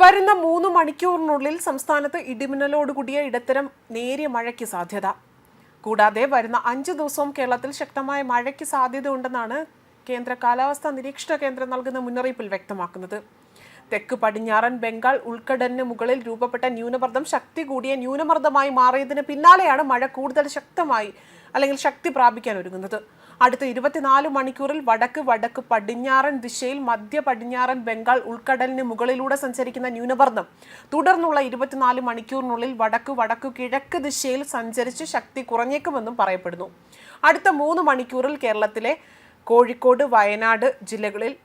വരുന്ന മൂന്ന് മണിക്കൂറിനുള്ളിൽ സംസ്ഥാനത്ത് ഇടിമിന്നലോടുകൂടിയ ഇടത്തരം നേരിയ മഴയ്ക്ക് സാധ്യത. കൂടാതെ വരുന്ന അഞ്ച് ദിവസവും കേരളത്തിൽ ശക്തമായ മഴയ്ക്ക് സാധ്യതയുണ്ടെന്നാണ് കേന്ദ്ര കാലാവസ്ഥാ നിരീക്ഷണ കേന്ദ്രം നൽകുന്ന മുന്നറിയിപ്പിൽ വ്യക്തമാക്കുന്നത്. തെക്ക് പടിഞ്ഞാറൻ ബംഗാൾ ഉൾക്കടലിന് മുകളിൽ രൂപപ്പെട്ട ന്യൂനമർദ്ദം ശക്തി കൂടിയ ന്യൂനമർദ്ദമായി മാറിയതിന് പിന്നാലെയാണ് മഴ കൂടുതൽ ശക്തമായി അല്ലെങ്കിൽ ശക്തി പ്രാപിക്കാൻ ഒരുങ്ങുന്നത്. അടുത്ത ഇരുപത്തിനാല് മണിക്കൂറിൽ വടക്ക് വടക്ക് പടിഞ്ഞാറൻ ദിശയിൽ മധ്യ പടിഞ്ഞാറൻ ബംഗാൾ ഉൾക്കടലിന് മുകളിലൂടെ സഞ്ചരിക്കുന്ന ന്യൂനമർദ്ദം. തുടർന്നുള്ള ഇരുപത്തിനാല് മണിക്കൂറിനുള്ളിൽ വടക്ക് വടക്കു കിഴക്ക് ദിശയിൽ സഞ്ചരിച്ച് ശക്തി കുറഞ്ഞേക്കുമെന്നും പറയപ്പെടുന്നു. അടുത്ത മൂന്ന് മണിക്കൂറിൽ കേരളത്തിലെ കോഴിക്കോട് വയനാട് ജില്ലകളിൽ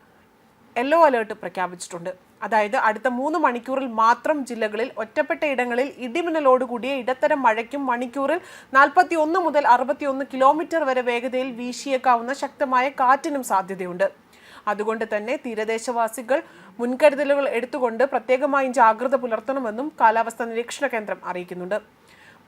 യെല്ലോ അലേർട്ട് പ്രഖ്യാപിച്ചിട്ടുണ്ട്. അതായത് അടുത്ത മൂന്ന് മണിക്കൂറിൽ മാത്രം ജില്ലകളിൽ ഒറ്റപ്പെട്ട ഇടങ്ങളിൽ ഇടിമിന്നലോടുകൂടിയ ഇടത്തരം മഴയ്ക്കും മണിക്കൂറിൽ നാൽപ്പത്തി ഒന്ന് മുതൽ അറുപത്തിയൊന്ന് കിലോമീറ്റർ വരെ വേഗതയിൽ വീശിയേക്കാവുന്ന ശക്തമായ കാറ്റിനും സാധ്യതയുണ്ട്. അതുകൊണ്ട് തന്നെ തീരദേശവാസികൾ മുൻകരുതലുകൾ എടുത്തുകൊണ്ട് പ്രത്യേകമായും ജാഗ്രത പുലർത്തണമെന്നും കാലാവസ്ഥാ നിരീക്ഷണ കേന്ദ്രം അറിയിക്കുന്നുണ്ട്.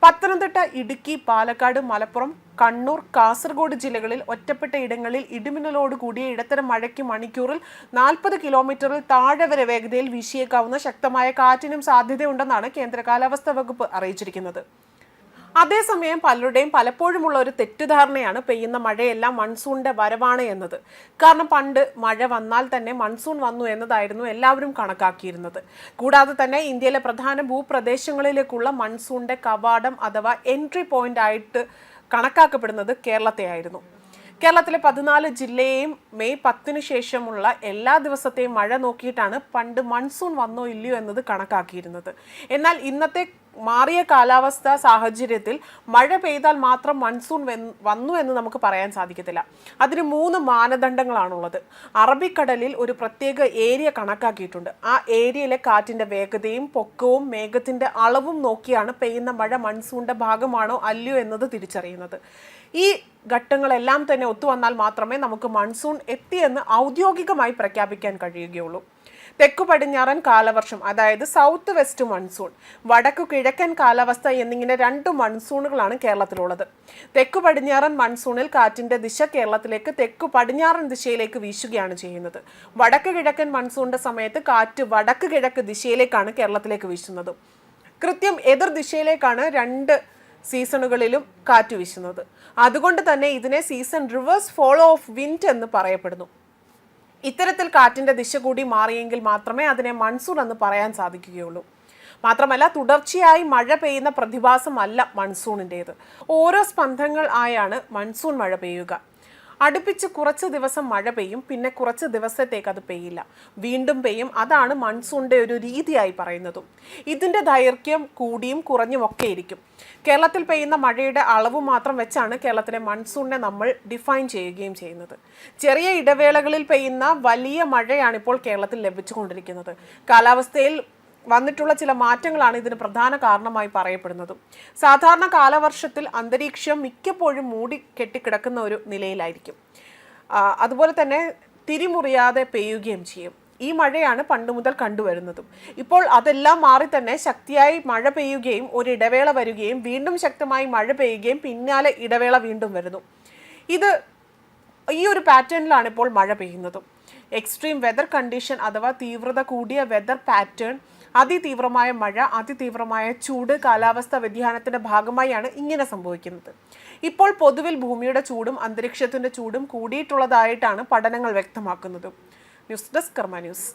പത്തനംതിട്ട ഇടുക്കി പാലക്കാട് മലപ്പുറം കണ്ണൂർ കാസർഗോഡ് ജില്ലകളിൽ ഒറ്റപ്പെട്ട ഇടങ്ങളിൽ ഇടിമിന്നലോട് കൂടിയ ഇടത്തരം മഴയ്ക്ക് മണിക്കൂറിൽ നാൽപ്പത് കിലോമീറ്ററിൽ താഴെ വരെ വേഗതയിൽ വീശിയേക്കാവുന്ന ശക്തമായ കാറ്റിനും സാധ്യതയുണ്ടെന്നാണ് കേന്ദ്ര കാലാവസ്ഥാ വകുപ്പ് അറിയിച്ചിരിക്കുന്നത്. അതേസമയം പലരുടെയും പലപ്പോഴുമുള്ള ഒരു തെറ്റിദ്ധാരണയാണ് പെയ്യുന്ന മഴയെല്ലാം മൺസൂണിന്റെ വരവാണ് എന്നത്. കാരണം പണ്ട് മഴ വന്നാൽ തന്നെ മൺസൂൺ വന്നു എന്നതായിരുന്നു എല്ലാവരും കണക്കാക്കിയിരുന്നത്. കൂടാതെ തന്നെ ഇന്ത്യയിലെ പ്രധാന ഭൂപ്രദേശങ്ങളിലേക്കുള്ള മൺസൂണിന്റെ കവാടം അഥവാ എൻട്രി പോയിന്റ് ആയിട്ട് കണക്കാക്കപ്പെടുന്നത് കേരളത്തെയായിരുന്നു കേരളത്തിലെ പതിനാല് ജില്ലയെയും മെയ് പത്തിന് ശേഷമുള്ള എല്ലാ ദിവസത്തെയും മഴ നോക്കിയിട്ടാണ് പണ്ട് മൺസൂൺ വന്നോ ഇല്ലയോ എന്നത് കണക്കാക്കിയിരുന്നത്. എന്നാൽ ഇന്നത്തെ മാറിയ കാലാവസ്ഥ സാഹചര്യത്തിൽ മഴ പെയ്താൽ മാത്രം മൺസൂൺ വന്നു എന്ന് നമുക്ക് പറയാൻ സാധിക്കത്തില്ല. അതിന് മൂന്ന് മാനദണ്ഡങ്ങളാണുള്ളത്. അറബിക്കടലിൽ ഒരു പ്രത്യേക ഏരിയ കണക്കാക്കിയിട്ടുണ്ട്. ആ ഏരിയയിലെ കാറ്റിന്റെ വേഗതയും പൊക്കവും മേഘത്തിന്റെ അളവും നോക്കിയാണ് പെയ്യുന്ന മഴ മൺസൂണിന്റെ ഭാഗമാണോ അല്ലയോ എന്നത് തിരിച്ചറിയുന്നത്. ഈ ഘട്ടങ്ങളെല്ലാം തന്നെ ഒത്തുവന്നാൽ മാത്രമേ നമുക്ക് മൺസൂൺ എത്തിയെന്ന് ഔദ്യോഗികമായി പ്രഖ്യാപിക്കാൻ കഴിയുകയുള്ളൂ. തെക്കു പടിഞ്ഞാറൻ കാലവർഷം അതായത് സൗത്ത് വെസ്റ്റ് മൺസൂൺ വടക്കു കിഴക്കൻ കാലാവസ്ഥ എന്നിങ്ങനെ രണ്ട് മൺസൂണുകളാണ് കേരളത്തിലുള്ളത്. തെക്കു പടിഞ്ഞാറൻ മൺസൂണിൽ കാറ്റിന്റെ ദിശ കേരളത്തിലേക്ക് തെക്കു പടിഞ്ഞാറൻ ദിശയിലേക്ക് വീശുകയാണ് ചെയ്യുന്നത്. വടക്ക് കിഴക്കൻ മൺസൂണിന്റെ സമയത്ത് കാറ്റ് വടക്ക് കിഴക്ക് ദിശയിലേക്കാണ് കേരളത്തിലേക്ക് വീശുന്നത്. കൃത്യം എതിർ ദിശയിലേക്കാണ് രണ്ട് സീസണുകളിലും കാറ്റ് വീശുന്നത്. അതുകൊണ്ട് തന്നെ ഇതിനെ season reverse follow of wind എന്ന് പറയപ്പെടുന്നു. ഇത്തരത്തിൽ കാറ്റിന്റെ ദിശ കൂടി മാറിയെങ്കിൽ മാത്രമേ അതിനെ മൺസൂൺ എന്ന് പറയാൻ സാധിക്കുകയുള്ളൂ. മാത്രമല്ല തുടർച്ചയായി മഴ പെയ്യുന്ന പ്രതിഭാസമല്ല മൺസൂണിന്റേത് ഓരോ സ്പന്ദങ്ങൾ ആയാണ് മൺസൂൺ മഴ പെയ്യുക. അടുപ്പിച്ച് കുറച്ച് ദിവസം മഴ പെയ്യും പിന്നെ കുറച്ച് ദിവസത്തേക്ക് അത് പെയ്യില്ല. വീണ്ടും പെയ്യും. അതാണ് മൺസൂണിന്റെ ഒരു രീതിയായി പറയുന്നതും. ഇതിന്റെ ദൈർഘ്യം കൂടിയും കുറഞ്ഞും ഒക്കെ ഇരിക്കും. കേരളത്തിൽ പെയ്യുന്ന മഴയുടെ അളവ് മാത്രം വെച്ചാണ് കേരളത്തിലെ മൺസൂണിനെ നമ്മൾ ഡിഫൈൻ ചെയ്യുകയും ചെയ്യുന്നത്. ചെറിയ ഇടവേളകളിൽ പെയ്യുന്ന വലിയ മഴയാണ് ഇപ്പോൾ കേരളത്തിൽ ലഭിച്ചുകൊണ്ടിരിക്കുന്നത്. കാലാവസ്ഥയിൽ വന്നിട്ടുള്ള ചില മാറ്റങ്ങളാണ് ഇതിന് പ്രധാന കാരണമായി പറയപ്പെടുന്നത്. സാധാരണ കാലവർഷത്തിൽ അന്തരീക്ഷം മിക്കപ്പോഴും മൂടി കെട്ടിക്കിടക്കുന്ന ഒരു നിലയിലായിരിക്കും. അതുപോലെ തന്നെ തിരിമുറിയാതെ പെയ്യുകയും ചെയ്യും. ഈ മഴയാണ് പണ്ട് മുതൽ കണ്ടുവരുന്നതും. ഇപ്പോൾ അതെല്ലാം മാറി തന്നെ ശക്തിയായി മഴ പെയ്യുകയും ഒരു ഇടവേള വരികയും വീണ്ടും ശക്തമായി മഴ പെയ്യുകയും പിന്നാലെ ഇടവേള വീണ്ടും വരുന്നു. ഇത് ഈ ഒരു പാറ്റേണിലാണ് ഇപ്പോൾ മഴ പെയ്യുന്നതും. എക്സ്ട്രീം വെതർ കണ്ടീഷൻ അഥവാ തീവ്രത കൂടിയ വെതർ പാറ്റേൺ അതിതീവ്രമായ മഴ അതിതീവ്രമായ ചൂട് കാലാവസ്ഥ വ്യതിയാനത്തിന്റെ ഭാഗമായാണ് ഇങ്ങനെ സംഭവിക്കുന്നത്. ഇപ്പോൾ പൊതുവിൽ ഭൂമിയുടെ ചൂടും അന്തരീക്ഷത്തിന്റെ ചൂടും കൂടിയിട്ടുള്ളതായിട്ടാണ് പഠനങ്ങൾ വ്യക്തമാക്കുന്നത്. News desk Karma news.